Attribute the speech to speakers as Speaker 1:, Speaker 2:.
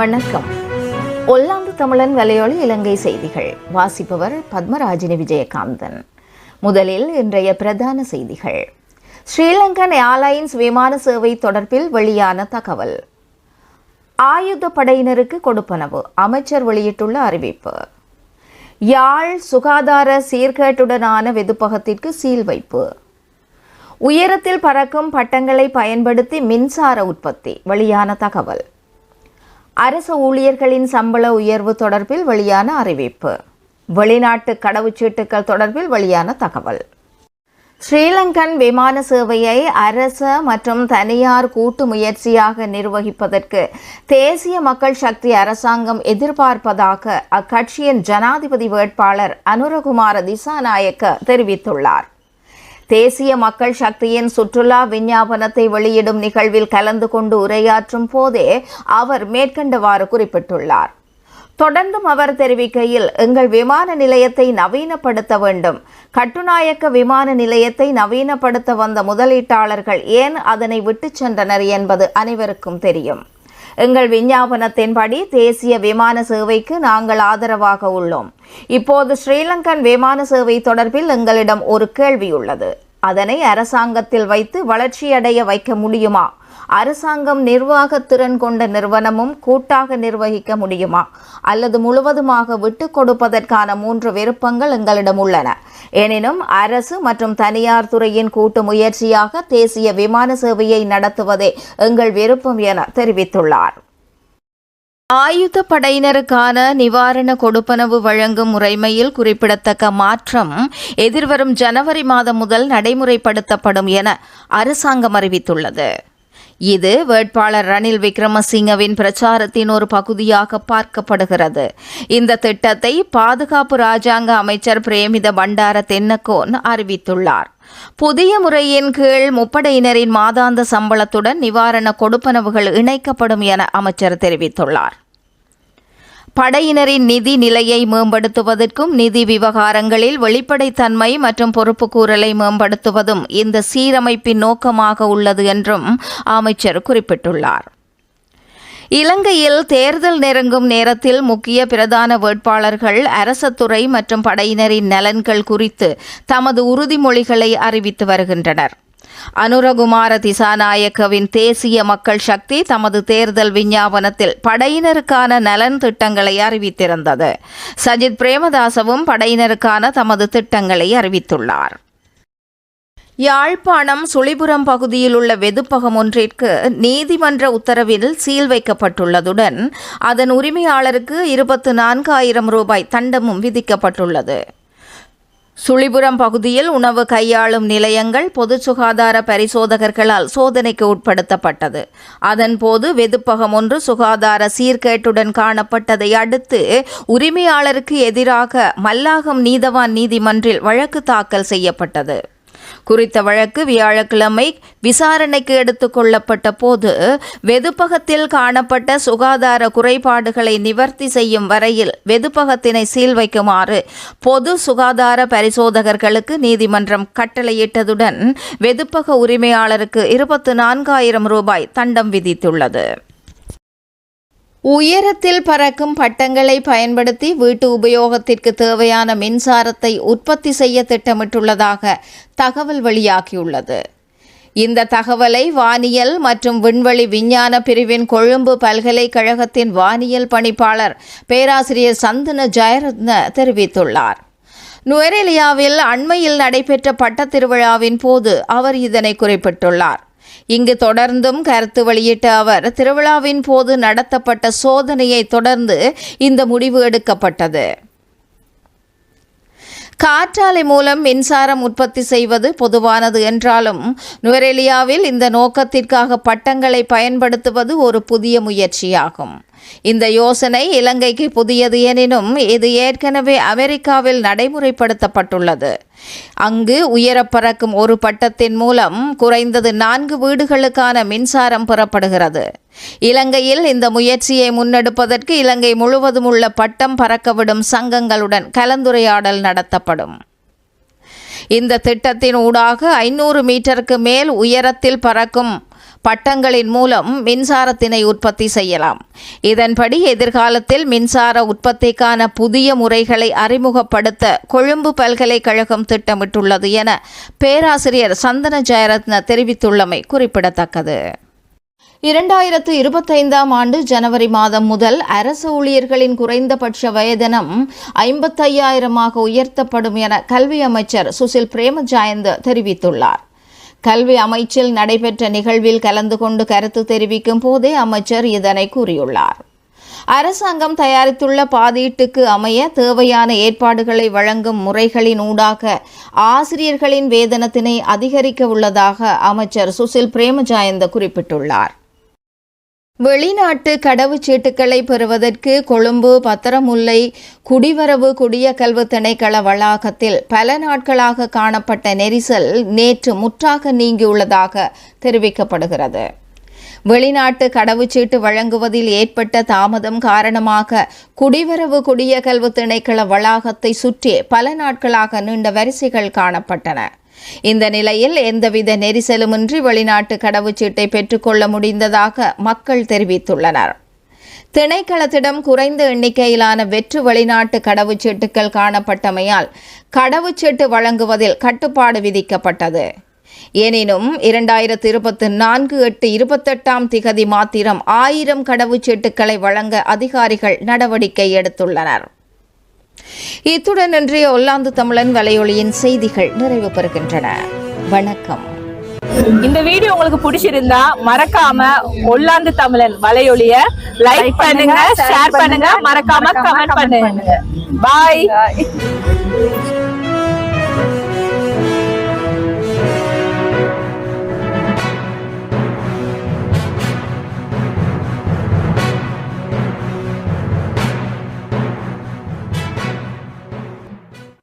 Speaker 1: வணக்கம். ஒல்லாந்து தமிழன் வலையொலி இலங்கை செய்திகள். வாசிப்பவர் பத்மராஜினி விஜயகாந்தன். முதலில் இன்றைய பிரதான செய்திகள். ஸ்ரீலங்கன் ஏர்லைன்ஸ் விமான சேவை தொடர்பில் வெளியான தகவல். ஆயுத படையினருக்கு கொடுப்பனவு அமைச்சர் வெளியிட்டுள்ள அறிவிப்பு. யாழ் சுகாதார சீர்கேட்டுடனான வெதுப்பகத்திற்கு சீல் வைப்பு. உயரத்தில் பறக்கும் பட்டங்களை பயன்படுத்தி மின்சார உற்பத்தி வெளியான தகவல். அரசு ஊழியர்களின் சம்பள உயர்வு தொடர்பில் வெளியான அறிவிப்பு. வெளிநாட்டு கடவுச்சீட்டுகள் தொடர்பில் வெளியான தகவல். ஸ்ரீலங்கன் விமான சேவையை அரச மற்றும் தனியார் கூட்டு முயற்சியாக நிர்வகிப்பதற்கு தேசிய மக்கள் சக்தி அரசாங்கம் எதிர்பார்ப்பதாக அக்கட்சியின் ஜனாதிபதி வேட்பாளர் அனுரகுமார திசாநாயக்க தெரிவித்துள்ளார். தேசிய மக்கள் சக்தியின் சுற்றுலா விஞ்ஞாபனத்தை வெளியிடும் நிகழ்வில் கலந்து கொண்டு உரையாற்றும் போதே அவர் மேற்கண்டவாறு குறிப்பிட்டுள்ளார். தொடர்ந்தும் அவர் தெரிவிக்கையில் எங்கள் விமான நிலையத்தை நவீனப்படுத்த வேண்டும். கட்டுநாயக்க விமான நிலையத்தை நவீனப்படுத்த வந்த முதலீட்டாளர்கள் ஏன் அதனை விட்டுச் சென்றனர்? என்பது அனைவருக்கும் தெரியும். எங்கள் விஞ்ஞாபனத்தின்படி தேசிய விமான சேவைக்கு நாங்கள் ஆதரவாக உள்ளோம். இப்போது ஸ்ரீலங்கன் விமான சேவை தொடர்பில் எங்களிடம் ஒரு கேள்வி உள்ளது. அதனை அரசாங்கத்தில் வைத்து வளர்ச்சியடைய வைக்க முடியுமா? அரசாங்கம் நிர்வாக திறன் கொண்ட நிறுவனமும் கூட்டாக நிர்வகிக்க முடியுமா? அல்லது முழுவதுமாக விட்டு கொடுப்பதற்கான மூன்று விருப்பங்கள் எங்களிடம் உள்ளன. எனினும் அரசு மற்றும் தனியார் துறையின் கூட்டு முயற்சியாக தேசிய விமான சேவையை நடத்துவதே எங்கள் விருப்பம் என தெரிவித்துள்ளார். ஆயுத படையினருக்கான நிவாரண கொடுப்பனவு வழங்கும் முறைமையில் குறிப்பிடத்தக்க மாற்றம் எதிர்வரும் ஜனவரி மாதம் முதல் நடைமுறைப்படுத்தப்படும் என அரசாங்கம் அறிவித்துள்ளது. இது வேட்பாளர் ரணில் விக்ரமசிங்கவின் பிரச்சாரத்தின் ஒரு பகுதியாக பார்க்கப்படுகிறது. இந்த திட்டத்தை பாதுகாப்பு ராஜாங்க அமைச்சர் பிரேமித பண்டார தென்னக்கோன் அறிவித்துள்ளார். புதிய முறையின் கீழ் முப்படையினரின் மாதாந்த சம்பளத்துடன் நிவாரண கொடுப்பனவுகள் இணைக்கப்படும் என அமைச்சர் தெரிவித்துள்ளார். படையினரின் நிதி நிலையை மேம்படுத்துவதற்கும் நிதி விவகாரங்களில் வெளிப்படைத்தன்மை மற்றும் பொறுப்புக்கூறலை மேம்படுத்துவதும் இந்த சீரமைப்பின் நோக்கமாக உள்ளது என்றும் அமைச்சர் குறிப்பிட்டுள்ளார். இலங்கையில் தேர்தல் நெருங்கும் நேரத்தில் முக்கிய பிரதான வேட்பாளர்கள் அரசத்துறை மற்றும் படையினரின் நலன்கள் குறித்து தமது உறுதிமொழிகளை அறிவித்து வருகின்றனர். அனுரகுமார திசாநாயக்கவின் தேசிய மக்கள் சக்தி தமது தேர்தல் விஞ்ஞாபனத்தில் படையினருக்கான நலன் திட்டங்களை அறிவித்திருந்தது. சஜித் பிரேமதாசவும் படையினருக்கான தமது திட்டங்களை அறிவித்துள்ளார். யாழ்ப்பாணம் சுழிபுரம் பகுதியில் உள்ள வெதுப்பகம் ஒன்றிற்கு நீதிமன்ற உத்தரவில் சீல் வைக்கப்பட்டுள்ளதுடன் அதன் உரிமையாளருக்கு இருபத்து நான்காயிரம் ரூபாய் தண்டமும் விதிக்கப்பட்டுள்ளது. சுழிபுரம் பகுதியில் உணவு கையாளும் நிலையங்கள் பொது சுகாதார பரிசோதகர்களால் சோதனைக்கு உட்படுத்தப்பட்டது. அதன்போது வெதுப்பகம் ஒன்று சுகாதார சீர்கேட்டுடன் காணப்பட்டதை அடுத்து உரிமையாளருக்கு எதிராக மல்லாகம் நீதவான் நீதிமன்றில் வழக்கு தாக்கல் செய்யப்பட்டது. குறித்த வழக்கு வியாழக்கிழமை விசாரணைக்கு எடுத்துக் கொள்ளப்பட்ட போது வெதுப்பகத்தில் காணப்பட்ட சுகாதார குறைபாடுகளை நிவர்த்தி செய்யும் வரையில் வெதுப்பகத்தினை சீல் வைக்குமாறு பொது சுகாதார பரிசோதகர்களுக்கு நீதிமன்றம் கட்டளையிட்டதுடன் வெதுப்பக உரிமையாளருக்கு இருபத்து நான்காயிரம் ரூபாய் தண்டம் விதித்துள்ளது. உயரத்தில் பறக்கும் பட்டங்களை பயன்படுத்தி வீட்டு உபயோகத்திற்கு தேவையான மின்சாரத்தை உற்பத்தி செய்ய திட்டமிட்டுள்ளதாக தகவல் வெளியாகியுள்ளது. இந்த தகவலை வானியல் மற்றும் விண்வெளி விஞ்ஞான பிரிவின் கொழும்பு பல்கலைக்கழகத்தின் வானியல் பணிப்பாளர் பேராசிரியர் சந்தன ஜெயரத்ன தெரிவித்துள்ளார். நுவரெலியாவில் அண்மையில் நடைபெற்ற பட்டத் திருவிழாவின் போது அவர் இதனை குறிப்பிட்டுள்ளார். இங்கு தொடர்ந்தும் கருத்து வெளியிட்ட அவர் திருவிழாவின் போது நடத்தப்பட்ட சோதனையை தொடர்ந்து இந்த முடிவு எடுக்கப்பட்டது. காற்றாலை மூலம் மின்சாரம் உற்பத்தி செய்வது பொதுவானது என்றாலும் நுவரெலியாவில் இந்த நோக்கத்திற்காக பட்டங்களை பயன்படுத்துவது ஒரு புதிய முயற்சியாகும். இந்த யோசனை இலங்கைக்கு புதியது எனினும் இது ஏற்கனவே அமெரிக்காவில் நடைமுறைப்படுத்தப்பட்டுள்ளது. அங்கு உயரப் பறக்கும் ஒரு பட்டத்தின் மூலம் குறைந்தது நான்கு வீடுகளுக்கான மின்சாரம் பெறப்படுகிறது. இலங்கையில் இந்த முயற்சியை முன்னெடுப்பதற்கு இலங்கை முழுவதும் உள்ள பட்டம் பறக்கவிடும் சங்கங்களுடன் கலந்துரையாடல் நடத்தப்படும். இந்த திட்டத்தின் ஊடாக ஐநூறு மீட்டருக்கு மேல் உயரத்தில் பறக்கும் பட்டங்களின் மூலம் மின்சாரத்தினை உற்பத்தி செய்யலாம். இதன்படி எதிர்காலத்தில் மின்சார உற்பத்திக்கான புதிய முறைகளை அறிமுகப்படுத்த கொழும்பு பல்கலைக்கழகம் திட்டமிட்டுள்ளது என பேராசிரியர் சந்தன ஜெயரத்ன தெரிவித்துள்ளமை குறிப்பிடத்தக்கது. இரண்டாயிரத்து இருபத்தைந்தாம் ஆண்டு ஜனவரி மாதம் முதல் அரசு ஊழியர்களின் குறைந்தபட்ச வயதினம் ஐம்பத்தையாயிரமாக உயர்த்தப்படும் என கல்வி அமைச்சர் சுசில் பிரேமஜாயந்த் தெரிவித்துள்ளார். கல்வி அமைச்சில் நடைபெற்ற நிகழ்வில் கலந்து கொண்டு கருத்து தெரிவிக்கும் போதே அமைச்சர் இதனை கூறியுள்ளார். அரசாங்கம் தயாரித்துள்ள பாதீட்டுக்கு அமைய தேவையான ஏற்பாடுகளை வழங்கும் முறைகளின் ஊடாக ஆசிரியர்களின் வேதனத்தினை அதிகரிக்க உள்ளதாக அமைச்சர் சுசில் பிரேமஜாயந்த குறிப்பிட்டுள்ளார். வெளிநாட்டு கடவுச்சீட்டுகளை பெறுவதற்கு கொழும்பு பத்திரமுல்லை குடிவரவு குடியகல்வு திணைக்கள வளாகத்தில் பல நாட்களாக காணப்பட்ட நெரிசல் நேற்று முற்றாக நீங்கியுள்ளதாக தெரிவிக்கப்படுகிறது. வெளிநாட்டு கடவுச்சீட்டு வழங்குவதில் ஏற்பட்ட தாமதம் காரணமாக குடிவரவு குடியகல்வு திணைக்கள வளாகத்தை சுற்றி பல நாட்களாக நீண்ட வரிசைகள் காணப்பட்டன. இந்த நிலையில் எந்தவித நெரிசலுமின்றி வெளிநாட்டு கடவுச்சீட்டை பெற்றுக்கொள்ள முடிந்ததாக மக்கள் தெரிவித்துள்ளனர். திணைக்களத்திடம் குறைந்த எண்ணிக்கையிலான வெற்று வெளிநாட்டு கடவுச்சீட்டுகள் காணப்பட்டமையால் கடவுச்சீட்டு வழங்குவதில் கட்டுப்பாடு விதிக்கப்பட்டது. எனினும் இரண்டாயிரத்து இருபத்தி நான்கு எட்டு இருபத்தெட்டாம் திகதி மாத்திரம் ஆயிரம் கடவுச்சீட்டுகளை வழங்க அதிகாரிகள் நடவடிக்கை எடுத்துள்ளனர். இத்துடன் இன்றைய ஒல்லாந்து தமிழன் வலையொலியின் செய்திகள் நிறைவு பெறுகின்றன வணக்கம்.
Speaker 2: இந்த வீடியோ உங்களுக்கு பிடிச்சிருந்தா மறக்காம ஒல்லாந்து தமிழன் வலையொலிய லைக் பண்ணுங்க ஷேர் பண்ணுங்க மறக்காம கமெண்ட் பண்ணுங்க. பாய்